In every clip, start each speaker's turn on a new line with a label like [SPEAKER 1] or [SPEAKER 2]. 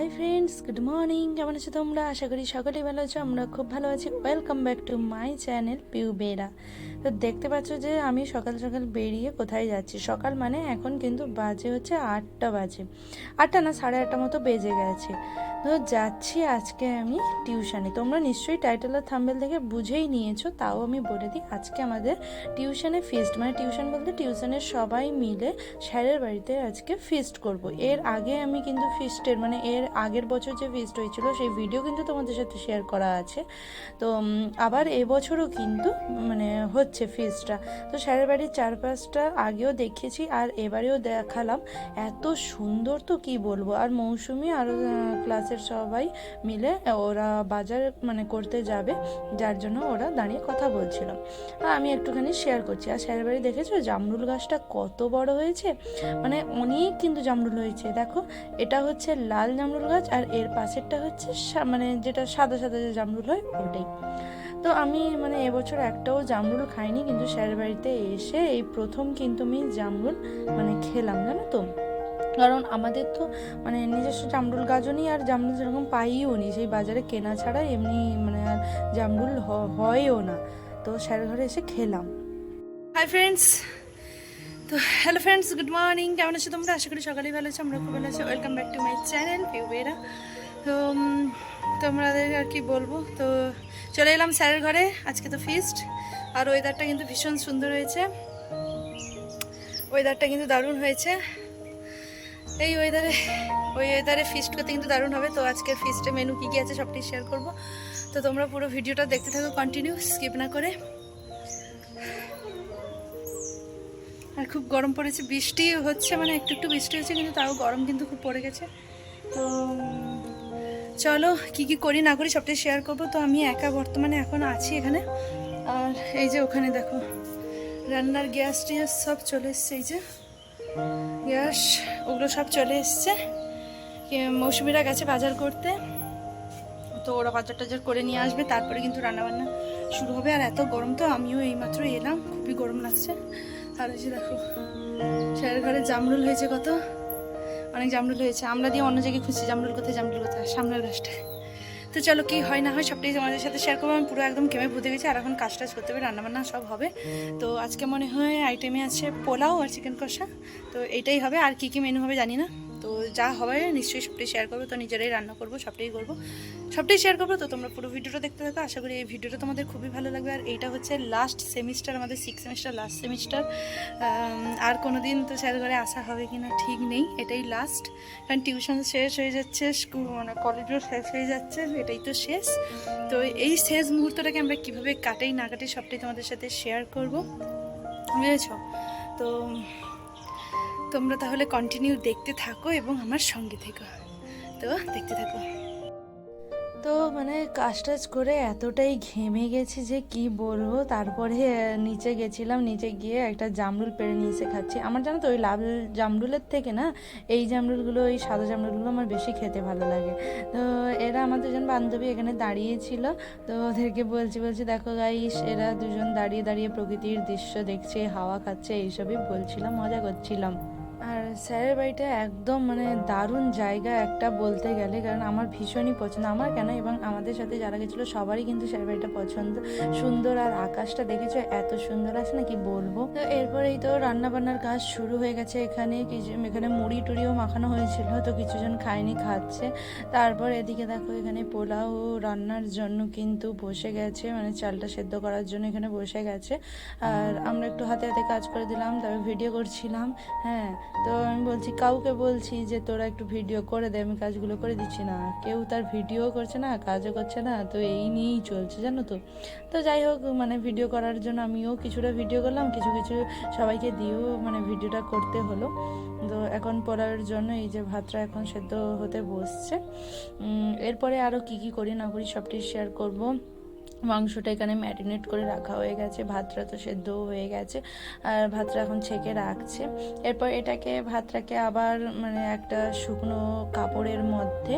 [SPEAKER 1] Hi friends good morning কেমন আছো তোমরা? আশা করি সকলেই ভালো আছো আমরা খুব ভালো আছি। Welcome back to my channel Piu Bera তো দেখতে পাচ্ছ যে আমি সকাল সকাল বেরিয়ে কোথায় যাচ্ছি? সকাল মানে এখন কিন্তু বাজে হচ্ছে আটটা বাজে। আটটা না, সাড়ে আটটা মতো বেজে গেছে। তো যাচ্ছি আজকে আমি টিউশানে। তোমরা নিশ্চয়ই টাইটেল আর থাম্বেল থেকে বুঝেই নিয়েছো, তাও আমি বলে দিই, আজকে আমাদের টিউশনে ফিস্ট মানে টিউশন বলতে টিউশনের সবাই মিলে স্যারের বাড়িতে আজকে ফিস্ট করব। এর আগে আমি কিন্তু ফিস্টের মানে এর আগের বছর যে ফিস্ট হয়েছিল, সেই ভিডিও কিন্তু তোমাদের সাথে শেয়ার করা আছে। তো আবার এবছরও কিন্তু মানে হচ্ছে ফিস্টটা তো স্যারের বাড়ির চারপাশটা আগেও দেখেছি, আর এবারেও দেখালাম। এত সুন্দর তো কি বলব, আর মৌসুমি আর ক্লাসের সবাই মিলে ওরা বাজার মানে করতে যাবে, যার জন্য ওরা দাঁড়িয়ে কথা বলছিল। আমি একটুখানি শেয়ার করছি। আর স্যারের বাড়ি দেখেছ? জামরুল গাছটা কত বড় হয়েছে? মানে অনেক কিন্তু জামরুল হয়েছে। দেখো, এটা হচ্ছে লাল জামরুল গাছ আর এর পাশেরটা হচ্ছে মানে যেটা সাদা সাদা যে জামরুল হয়, ওটাই। তো আমি মানে এবছর একটাও জামরুল খাইনি, কিন্তু স্যারের বাড়িতে এসে এই প্রথম কিন্তু আমি জামরুল মানে খেলাম, জানো তো? কারণ আমাদের তো মানে নিজস্ব জামরুল গাছও নেই আর জামরুল সেরকম পাইও নি। সেই বাজারে কেনা ছাড়া এমনি মানে আর জামরুল হয়ও না। তো স্যারের ঘরে এসে খেলাম। হাই ফ্রেন্ডস তো হ্যালো ফ্রেন্ডস গুড মর্নিং কেমন আছো তোমরা? আশা করি সকালেই ভালো আছো, আমরা খুব ভালো আছি। Welcome back to my channel Piu Bera তো তোমাদের আর কি বলব? তো চলে এলাম স্যারের ঘরে, আজকে তো ফিস্ট আর ওয়েদারটা কিন্তু ভীষণ সুন্দর হয়েছে। ওয়েদারটা কিন্তু দারুণ হয়েছে। এই ওয়েদারে ওই ওয়েদারে ফিস্ট করতে কিন্তু দারুণ হবে। তো আজকের ফিস্টে মেনু কী কী আছে সবটাই শেয়ার করব। তো তোমরা পুরো ভিডিওটা দেখতে থাকো কন্টিনিউ স্কিপ না করে। আর খুব গরম পড়েছে, বৃষ্টি হচ্ছে মানে একটু একটু বৃষ্টি হচ্ছে, কিন্তু তাও গরম কিন্তু খুব পড়ে গেছে। তো, চলো, কি কি করি না করি সবটাই শেয়ার করব। তো আমি একা বর্তমানে এখন আছি এখানে। আর এই যে ওখানে দেখো, রান্নার গ্যাস টিয়াস সব চলে এসছে, এই যে। গ্যাস ওগুলো সব চলে এসছে। মৌসুমিরা গেছে বাজার করতে। তো ওরা বাজার টাজার করে নিয়ে আসবে, তারপরে কিন্তু রান্নাবান্না শুরু হবে। আর এত গরম তো, আমিও এইমাত্র এলাম, খুবই গরম লাগছে। আর যে দেখো, স্যারের ঘরে জামরুল হয়েছে কত? অনেক জামরুল হয়েছে। আমরা দিয়ে অন্য জায়গায় খুঁজছি, জামরুল কোথায় জামরুল কোথায়? সামনের গাছটায় তো চলো কি হয় না হয় সবটাই তোমাদের সাথে শেয়ার করব। আমি পুরো একদম কেমে ভুতে গেছি, আর এখন কাজ টাজ করতে হবে, রান্নাবান্না সব হবে। তো আজকে মনে হয় আইটেমে আছে পোলাও আর চিকেন কষা। তো এটাই হবে, আর কি কি মেনু হবে জানি না। তো যা হবে নিশ্চয়ই সবটাই শেয়ার করব। তো নিজেরাই রান্না করব, সবটাই করব। সবটাই শেয়ার করব। তো তোমরা পুরো ভিডিওটা দেখতে থাকো। আশা করি এই ভিডিওটা তোমাদের খুবই ভালো লাগবে। আর এইটা হচ্ছে লাস্ট সেমিস্টার আমাদের সিক্স সেমিস্টার লাস্ট সেমিস্টার আর কোনো দিন তো স্যার ঘরে আসা হবে কি না ঠিক নেই। এটাই লাস্ট কারণ টিউশন শেষ হয়ে যাচ্ছে স্কুল মানে কলেজও শেষ হয়ে যাচ্ছে, এটাই তো শেষ। তো এই শেষ মুহূর্তটাকে আমরা কীভাবে কাটাই, না কাটাই সবটাই তোমাদের সাথে শেয়ার করব। বুঝেছ? তো তোমরা তাহলে কন্টিনিউ দেখতে থাকো এবং আমার সঙ্গে থেকো। তো, দেখতে থাকো। তো মানে কাজ টাজ করে এতটাই ঘেমে গেছি যে কি বলব? তারপরে নিচে গেছিলাম, নিচে গিয়ে একটা জামরুল পেরে এসে খাচ্ছি। আমার জানো তো, ওই লাল জামরুলের থেকে না, এই জামরুলগুলো ওই সাদা জামরুলগুলো আমার বেশি খেতে ভালো লাগে। তো এরা আমার দুজন বান্ধবী এখানে দাঁড়িয়েছিল তো ওদেরকে বলছি বলছি, দেখো গাইস এরা দুজন দাঁড়িয়ে দাঁড়িয়ে প্রকৃতির দৃশ্য দেখছে, হাওয়া খাচ্ছে, এইসবই বলছিলাম, মজা করছিলাম। আর স্যারের বাড়িটা একদম মানে দারুণ জায়গা একটা বলতে গেলে, কারণ আমার ভীষণই পছন্দ। আমার কেন? এবং আমাদের সাথে যারা গেছিল, সবারই কিন্তু স্যারের বাড়িটা পছন্দ। সুন্দর আর আকাশটা দেখেছ, এত সুন্দর আছে না কি বলব? তো এরপরেই তো রান্না বান্নার কাজ শুরু হয়ে গেছে এখানে। কিছু, এখানে মুড়ি টুড়িও মাখানো হয়েছিল, তো কিছুজন খায়নি, খাচ্ছে। তারপর এদিকে দেখো, এখানে পোলাও রান্নার জন্য কিন্তু বসে গেছে মানে চালটা সেদ্ধ করার জন্য এখানে বসে গেছে। আর আমরা একটু হাতে হাতে কাজ করে দিলাম, তারপর ভিডিও করছিলাম হ্যাঁ। তো আমি বলছি, কাউকে বলছি যে তোরা একটু ভিডিও করে দে, আমি কাজগুলো করে দিচ্ছি না। কেউ তার ভিডিও করছে না, কাজও করছে না, তো এই নিয়েই চলছে, জানো তো। তো যাই হোক মানে ভিডিও করার জন্য আমিও কিছুটা ভিডিও করলাম, কিছু কিছু সবাইকে দিয়েও মানে ভিডিওটা করতে হলো। তো এখন পড়ার জন্য এই যে ভাতটা এখন সেদ্ধ হতে বসছে। এরপরে আরও কি কি করি না করি সবটি শেয়ার করব। মাংসটা এখানে ম্যারিনেট করে রাখা হয়ে গেছে, ভাতটা তো সেদ্ধ হয়ে গেছে, আর ভাতটা এখন ছেঁকে রাখছে। এরপর এটাকে, ভাতটাকে আবার মানে একটা শুকনো কাপড়ের মধ্যে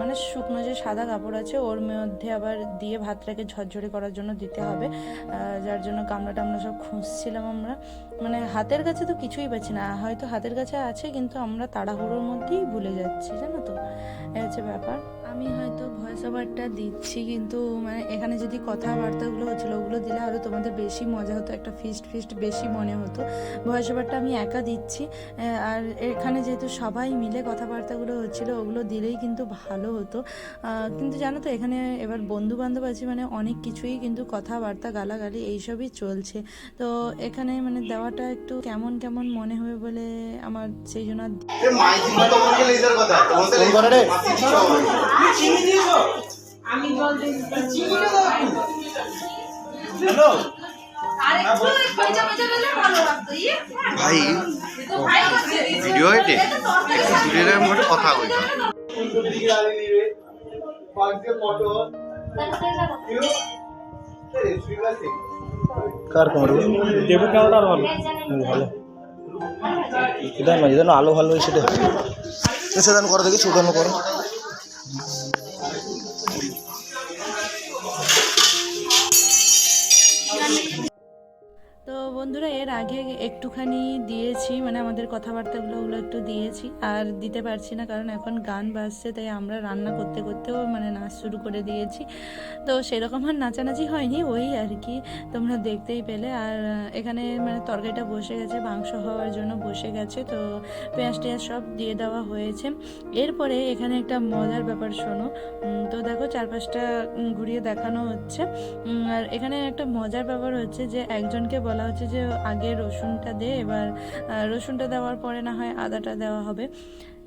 [SPEAKER 1] মানে শুকনো যে সাদা কাপড় আছে, ওর মধ্যে আবার দিয়ে ভাতটাকে ঝরঝরে করার জন্য দিতে হবে। যার জন্য গামলা টামলা সব খুঁজছিলাম আমরা। মানে হাতের কাছে তো কিছুই পাচ্ছি না, হয়তো হাতের কাছে আছে, কিন্তু আমরা তাড়াহুড়োর মধ্যেই ভুলে যাচ্ছি, জানো তো? এই হচ্ছে ব্যাপার। আমি হয়তো ভয়েস ওভারটা দিচ্ছি কিন্তু মানে এখানে যদি কথাবার্তাগুলো হচ্ছিল ওগুলো দিলে আরও তোমাদের বেশি মজা হতো একটা ফিস্ট ফিস্ট বেশি মনে হতো। ভয়েস ওভারটা আমি একা দিচ্ছি আর এখানে যেহেতু সবাই মিলে কথাবার্তাগুলো হচ্ছিল ওগুলো দিলেই কিন্তু ভালো হতো। কিন্তু জানো তো এখানে এবার বন্ধু বান্ধব আছে মানে অনেক কিছুই কিন্তু কথাবার্তা গালাগালি এইসবই চলছে। তো এখানে মানে দেওয়াটা একটু কেমন কেমন মনে হবে বলে আমার সেই জন্য আর
[SPEAKER 2] এ মাইকিংটা তো বলতে লেজার কথা তোমাদের
[SPEAKER 3] ফোন করে রে।
[SPEAKER 2] কিছু হবে না।
[SPEAKER 4] ভাই ভিডিও হয়েছে ভিডিওর মধ্যে কথা হয়েছে
[SPEAKER 2] সুন্দর দিকে দাঁড়িয়ে নিবে পাঁচ দিয়ে ফটো ঠিক
[SPEAKER 3] কার ক্যামেরা
[SPEAKER 5] দেবু ক্যামেরা আর ভালো।
[SPEAKER 3] ভালো এটা না যেন আলো ভালো হয় সেটা সেদান করো দেখি সুদানো করো।
[SPEAKER 1] আগে একটুখানি দিয়েছি মানে আমাদের কথাবার্তাগুলো ওগুলো একটু দিয়েছি, আর দিতে পারছি না কারণ এখন গান বাজছে, তাই আমরা রান্না করতে করতেও মানে নাচ শুরু করে দিয়েছি। তো সেরকম আর নাচানাচি হয়নি, ওই আর কি, তোমরা দেখতেই পেলে। আর এখানে মানে তরকারিটা বসে গেছে, মাংস হওয়ার জন্য বসে গেছে, তো পেঁয়াজ টেয়াজ সব দিয়ে দেওয়া হয়েছে। এরপরে এখানে একটা মজার ব্যাপার শোনো তো দেখো চারপাশটা ঘুরিয়ে দেখানো হচ্ছে। আর এখানে একটা মজার ব্যাপার হচ্ছে যে একজনকে বলা হচ্ছে যে আগে রসুনটা দে, এবার রসুনটা দেওয়ার পরে না হয় আদাটা দেওয়া হবে।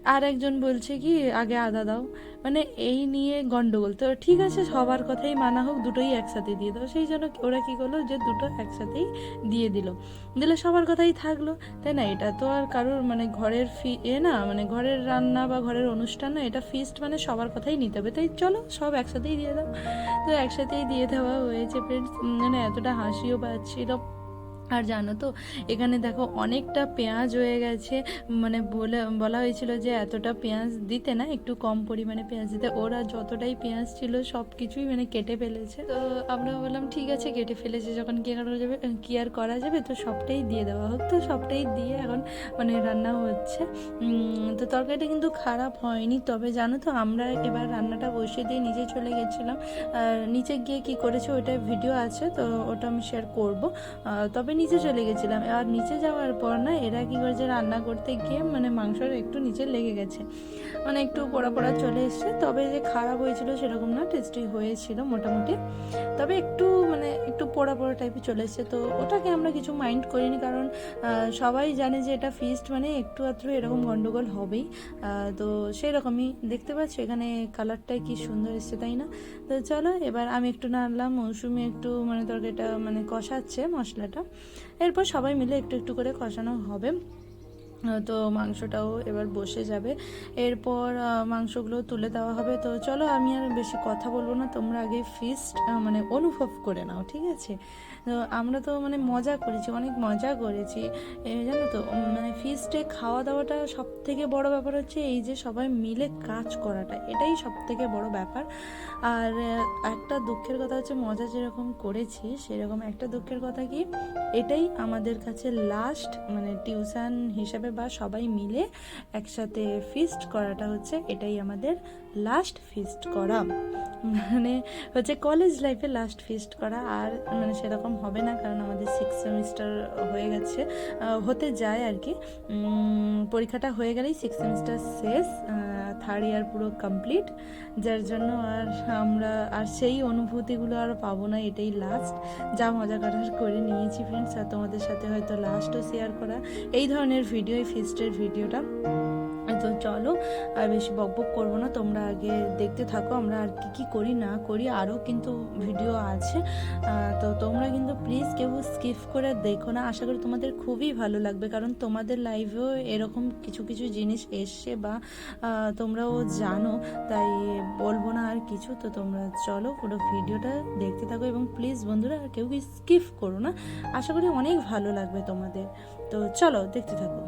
[SPEAKER 1] আর একজন বলছে কি, আগে আদা দাও। মানে এই নিয়ে গন্ডগোল। তো ঠিক আছে, সবার কথাই মানা হোক, দুটোই একসাথে দিয়ে দাও। সেই জন্য ওরা কি করল যে দুটো একসাথেই দিয়ে দিল। দিলে সবার কথাই থাকল। তাই না? এটা তো আর কারোর মানে ঘরের ফি, এ না মানে ঘরের রান্না বা ঘরের অনুষ্ঠান না, এটা ফিস্ট মানে সবার কথাই নিতে হবে। তাই চলো, সব একসাথেই দিয়ে দাও। তো একসাথেই দিয়ে দেওয়া হয়েছে ফ্রেন্ডস মানে এতটা হাসিও পাচ্ছিল। আর জানো তো, এখানে দেখো অনেকটা পেঁয়াজ হয়ে গেছে। মানে বলে, বলা হয়েছিল যে এতটা পেঁয়াজ দিতে না, একটু কম পরিমাণে পেঁয়াজ দিতে। ওরা যতটাই পেঁয়াজ ছিল, সব কিছুই মানে কেটে ফেলেছে। তো আমরা বললাম, ঠিক আছে, কেটে ফেলেছে। যখন কি করা যাবে, কি আর করা যাবে? তো সবটাই দিয়ে দেওয়া হোক। তো সবটাই দিয়ে এখন মানে রান্না হচ্ছে। তো তরকারিটা কিন্তু খারাপ হয়নি। তবে জানো তো, আমরা এবার রান্নাটা বসিয়ে দিয়ে নিচে চলে গেছিলাম। আর নিচে গিয়ে কি করেছে ওটা ভিডিও আছে, তো ওটা আমি শেয়ার করব। তবে নিচে চলে গেছিলাম। আর নিচে যাওয়ার পর না, এরা কি করেছে, রান্না করতে গিয়ে মানে মাংসর একটু নিচে লেগে গেছে। মানে একটু পোড়া পোড়া চলে এসছে। তবে যে খারাপ হয়েছিল সেরকম না টেস্টি হয়েছিল মোটামুটি। তবে একটু মানে একটু পোড়া পোড়া টাইপের চলে এসছে। তো ওটাকে আমরা কিছু মাইন্ড করিনি কারণ সবাই জানে যে এটা ফিস্ট মানে একটু আধটু এরকম গন্ডগোল হবেই। তো সেই রকমই দেখতে পাচ্ছ এখানে কালারটাই কি সুন্দর এসছে, তাই না? তো চলো, এবার আমি একটু নাড়লাম, মৌসুমি একটু মানে তরকারিটা মানে কষাচ্ছে মশলাটা। এরপর সবাই মিলে একটু একটু করে কষানো হবে। তো মাংসটাও এবার বসে যাবে। এরপর মাংসগুলো তুলে দেওয়া হবে। তো চলো আমি আর বেশি কথা বলব না, তোমরা আগে ফিস্ট মানে অনুভব করে নাও, ঠিক আছে? আমরা তো মানে মজা করেছি, অনেক মজা করেছি। জানো তো মানে ফিস্টে খাওয়া দাওয়াটা সব থেকে বড় ব্যাপার হচ্ছে এই যে সবাই মিলে কাজ করাটা, এটাই সব থেকে বড় ব্যাপার। আর একটা দুঃখের কথা হচ্ছে মজা যেরকম করেছি, সেরকম একটা দুঃখের কথা কি, এটাই আমাদের কাছে লাস্ট মানে টিউশন হিসাবে বা সবাই মিলে একসাথে ফিস্ট করাটা হচ্ছে, এটাই আমাদের লাস্ট ফিস্ট করা। মানে হচ্ছে কলেজ লাইফে লাস্ট ফিস্ট করা, আর মানে সেরকম হবে না, কারণ আমাদের সিক্স সেমিস্টার হয়ে গেছে। হতে যায় আর কি। পরীক্ষাটা হয়ে গেলেই সিক্স সেমিস্টার শেষ থার্ড ইয়ার পুরো কমপ্লিট যার জন্য আর আমরা, আর সেই অনুভূতিগুলো আর পাবো না, এটাই লাস্ট যা মজা করার করে নিয়েছি ফ্রেন্ডস আর তোমাদের সাথে হয়তো লাস্টও শেয়ার করা। এই ধরনের ভিডিও এই ফিস্টের ভিডিওটা তো চলো, আর বেশি বকবক করব না, তোমরা আগে দেখতে থাকো, আমরা আর কি কি করি না করি, আরও কিন্তু ভিডিও আছে। তো তোমরা কিন্তু প্লিজ কেউ স্কিপ করে দেখো না, আশা করি তোমাদের খুবই ভালো লাগবে, কারণ তোমাদের লাইভেও এরকম কিছু কিছু জিনিস এসছে বা তোমরাও জানো, তাই বলব না আর কিছু, তো তোমরা চলো পুরো ভিডিওটা দেখতে থাকো এবং প্লিজ বন্ধুরা আর কেউ কি স্কিপ করো না, আশা করি অনেক ভালো লাগবে তোমাদের। তো চলো দেখতে থাকো।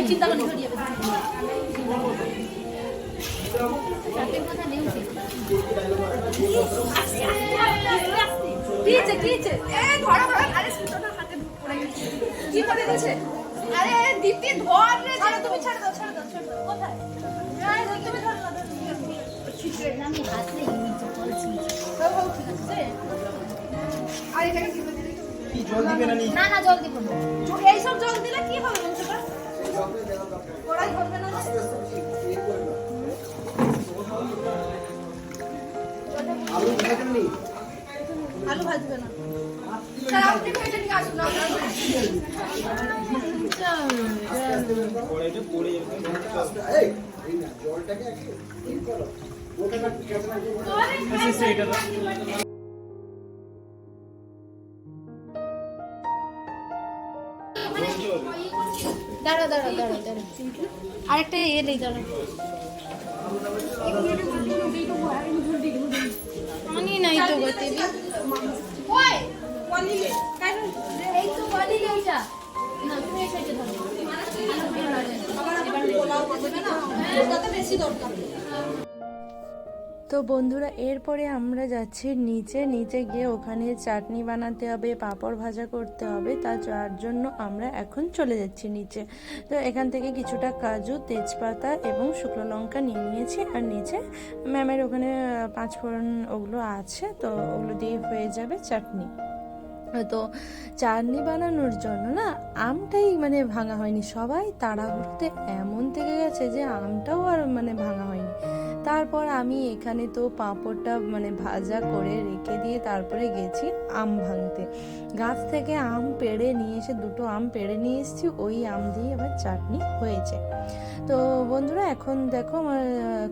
[SPEAKER 5] এ ধরো ধরো। আরে সুতোটা হাতে পড়ে গেছে। কি করে গেছে আরে দীপ্তি ধর রে তুমি ছাড়ো দাও ছাড়ো দাও ছাড়ো দাও। কোথায়? আরে ধর, না ধরো, তুমি ধরো।
[SPEAKER 6] আমি হাত নেই বলছি
[SPEAKER 5] ঠিক আছে আর এটাকে কি
[SPEAKER 6] না না জল দিব না।
[SPEAKER 5] এইসব জল দিলে কি হবে না
[SPEAKER 7] আলু ভাজেননি
[SPEAKER 5] আলু ভাজবে না। স্যার আপনি ভেজে নিয়ে আসুন না
[SPEAKER 7] এই এই না জলটাকে করো। ওটা
[SPEAKER 6] দাঁড়া দাঁড়া দাঁড়া দাঁড়া আরেকটা এলেই দাঁড়া পানি নাই তো গতি
[SPEAKER 5] ওটাতে বেশি দরকার।
[SPEAKER 1] তো বন্ধুরা এরপরে আমরা যাচ্ছি নিচে। নিচে গিয়ে ওখানে চাটনি বানাতে হবে পাঁপড় ভাজা করতে হবে তা যার জন্য আমরা এখন চলে যাচ্ছি নিচে। তো এখান থেকে কিছুটা কাজু তেজপাতা এবং শুকনো লঙ্কা নিয়ে নিয়েছি আর নিচে ম্যামের ওখানে আহ, পাঁচ ফোড়ন ওগুলো আছে তো ওগুলো দিয়ে হয়ে যাবে চাটনি। তো চাটনি বানানোর জন্য না আমটাই মানে ভাঙা হয়নি। সবাই তাড়াহুড়োতে এমন থেকে গেছে যে আমটাও আর মানে ভাঙা হয়নি। তারপর আমি এখানে তো পাঁপড়টা মানে ভাজা করে রেখে দিয়ে তারপরে গেছি আম ভাঙতে। গাছ থেকে আম পেড়ে নিয়ে এসে দুটো আম পেড়ে নিয়ে এসেছি, ওই আম দিয়ে আবার চাটনি হয়েছে। তো বন্ধুরা, এখন দেখো আমার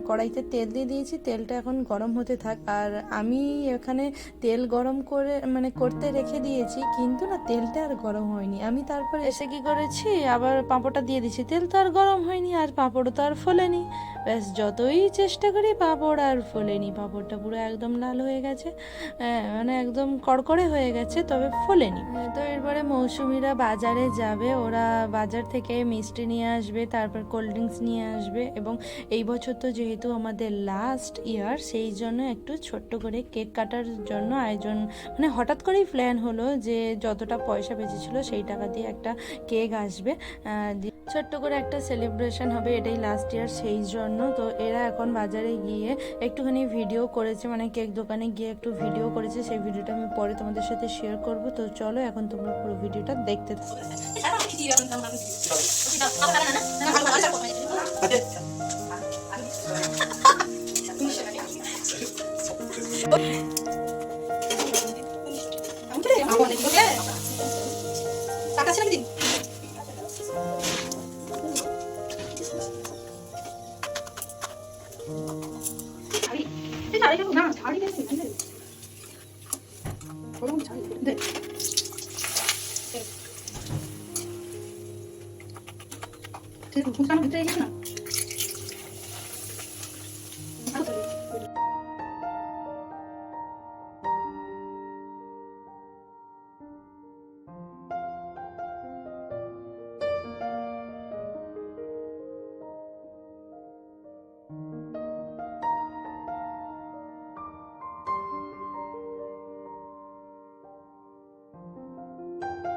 [SPEAKER 1] কড়াইতে তেল দিয়ে দিয়েছি, তেলটা এখন গরম হতে থাক। আর আমি এখানে তেল গরম করে মানে করতে রেখে দিয়েছি, কিন্তু না তেলটা আর গরম হয়নি। আমি তারপর এসে কি করেছি, আবার পাঁপড়টা দিয়ে দিয়েছি। তেল তো আর গরম হয়নি, আর পাঁপড়ও তো আর ফোলেনি। ব্যাস, যতই চেষ্টা করি পাঁপড় আর ফোলেনি পাঁপড়টা পুরো একদম লাল হয়ে গেছে। আহ, মানে একদম কড়কড়ে হয়ে গেছে তবে ফোলেনি তো এরপরে মৌসুমিরা বাজারে যাবে। ওরা বাজার থেকে মিষ্টি নিয়ে আসবে তারপর কোল্ড ড্রিঙ্কস নিয়ে আসবে এবং এই বছর তো যেহেতু আমাদের লাস্ট ইয়ার সেই জন্য একটু ছোট্ট করে কেক কাটার জন্য আয়োজন মানে হঠাৎ করেই প্ল্যান হলো যে যতটা পয়সা বেঁচেছিল সেই টাকা দিয়ে একটা কেক আসবে। ছোট্ট করে একটা সেলিব্রেশন হবে এটাই লাস্ট ইয়ার সেই জন্য। তো এরা এখন বাজারে গিয়ে একটুখানি ভিডিও করেছে মানে কেক দোকানে গিয়ে একটু ভিডিও করেছে, সেই ভিডিওটা আমি পরে তোমাদের সাথে শেয়ার করব। তো চলো, এখন তোমরা পুরো ভিডিওটা দেখতে
[SPEAKER 5] টাকা ছিল দিন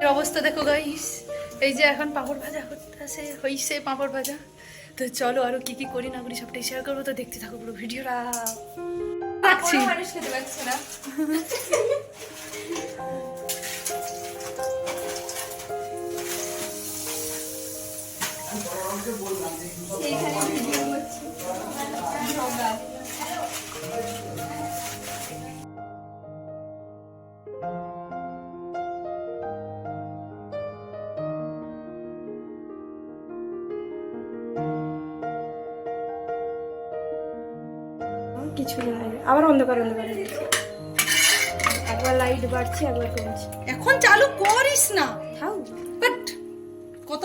[SPEAKER 5] এর অবস্থা দেখো গাইস এই যে এখন পাঁপড় ভাজা হচ্ছে হইছে পাঁপড় ভাজা। তো চলো আরও কি কি করি না করি সবটাই শেয়ার করব। তো দেখতে থাকো পুরো ভিডিওটা। রাখছি পারছে
[SPEAKER 8] অন্ধকার অন্ধকার হয়ে গেছে একবার লাইট বাড়ছে একবার কমছে।
[SPEAKER 5] এখন চালু করিস না।
[SPEAKER 8] থাও
[SPEAKER 5] বাট কত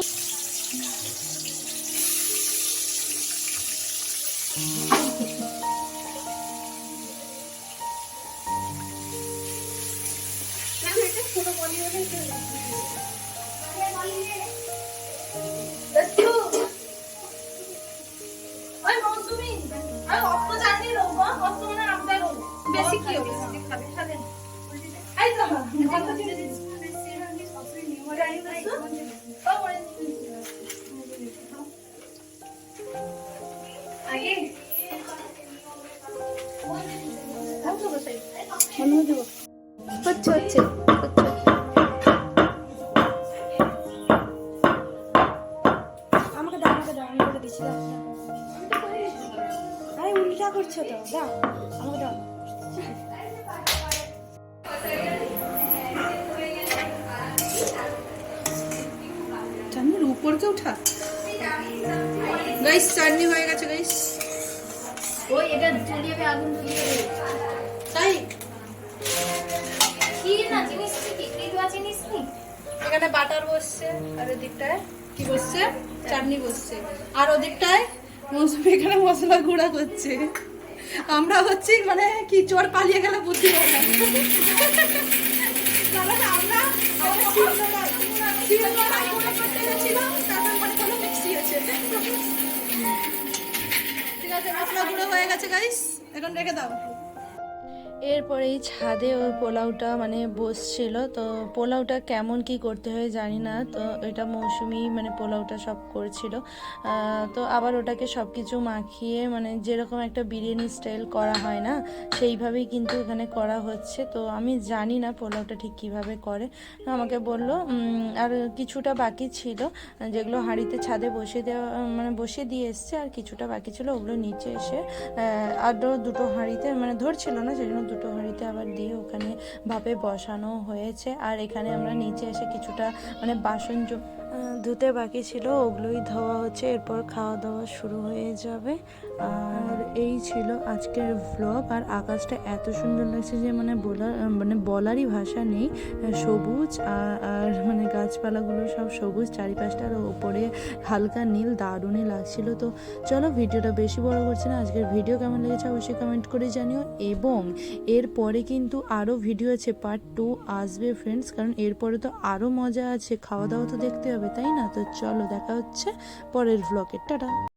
[SPEAKER 8] হচ্ছে হচ্ছে
[SPEAKER 5] আমাকে
[SPEAKER 9] এখানে বাটার বসছে, আর ওদিকটায় কি বসছে? চাটনি বসছে। আর ওদিকটায় মৌসুমি এখানে মশলা গুঁড়া করছে। আমরা হচ্ছি মানে কি চোর পালিয়ে গেলে বুদ্ধি। ঠিক আছে, মশলা গুঁড়ো হয়ে গেছে গাইস এখন রেখে দাও।
[SPEAKER 1] এরপরেই ছাদে ওই পোলাওটা মানে বসছিল, তো পোলাওটা কেমন কি করতে হয় জানি না, তো এটা মৌসুমি মানে পোলাওটা সব করছিল। তো আবার ওটাকে সব কিছু মাখিয়ে মানে যেরকম একটা বিরিয়ানি স্টাইল করা হয় না, সেইভাবেই কিন্তু এখানে করা হচ্ছে। তো আমি জানি না পোলাওটা ঠিক কীভাবে করে। আমাকে বলল আর কিছুটা বাকি ছিল, যেগুলো হাঁড়িতে ছাদে বসিয়ে দেওয়া মানে বসিয়ে দিয়ে এসছে, আর কিছুটা বাকি ছিল, ওগুলো নিচে এসে আরও দুটো হাঁড়িতে মানে ধরছিল না সেই জন্য দুটো হাঁড়িতে আবার দিয়ে ওখানে ভাবে বসানো হয়েছে। আর এখানে আমরা নিচে এসে কিছুটা মানে বাসন ধুতে বাকি ছিল, ওগুলোই ধোয়া হচ্ছে, এরপর খাওয়া দাওয়া শুরু হয়ে যাবে। আর এই ছিল আজকের ভ্লগ আর আকাশটা এত সুন্দর লাগছে যে মানে বলার মানে বলারই ভাষা নেই। সবুজ আর মানে গাছপালাগুলো সব সবুজ, চারিপাশটা আর ওপরে হালকা নীল, দারুণই লাগছিল। তো চলো ভিডিওটা বেশি বড় করছে না, আজকের ভিডিও কেমন লেগেছে অবশ্যই কমেন্ট করে জানিও। এবং এরপরে কিন্তু আরও ভিডিও আছে পার্ট টু আসবে ফ্রেন্ডস কারণ এরপরে তো আরও মজা আছে, খাওয়া দাওয়া তো দেখতে হবে, তাই না? তো চলো দেখা হচ্ছে পরের ভ্লগের টাটা!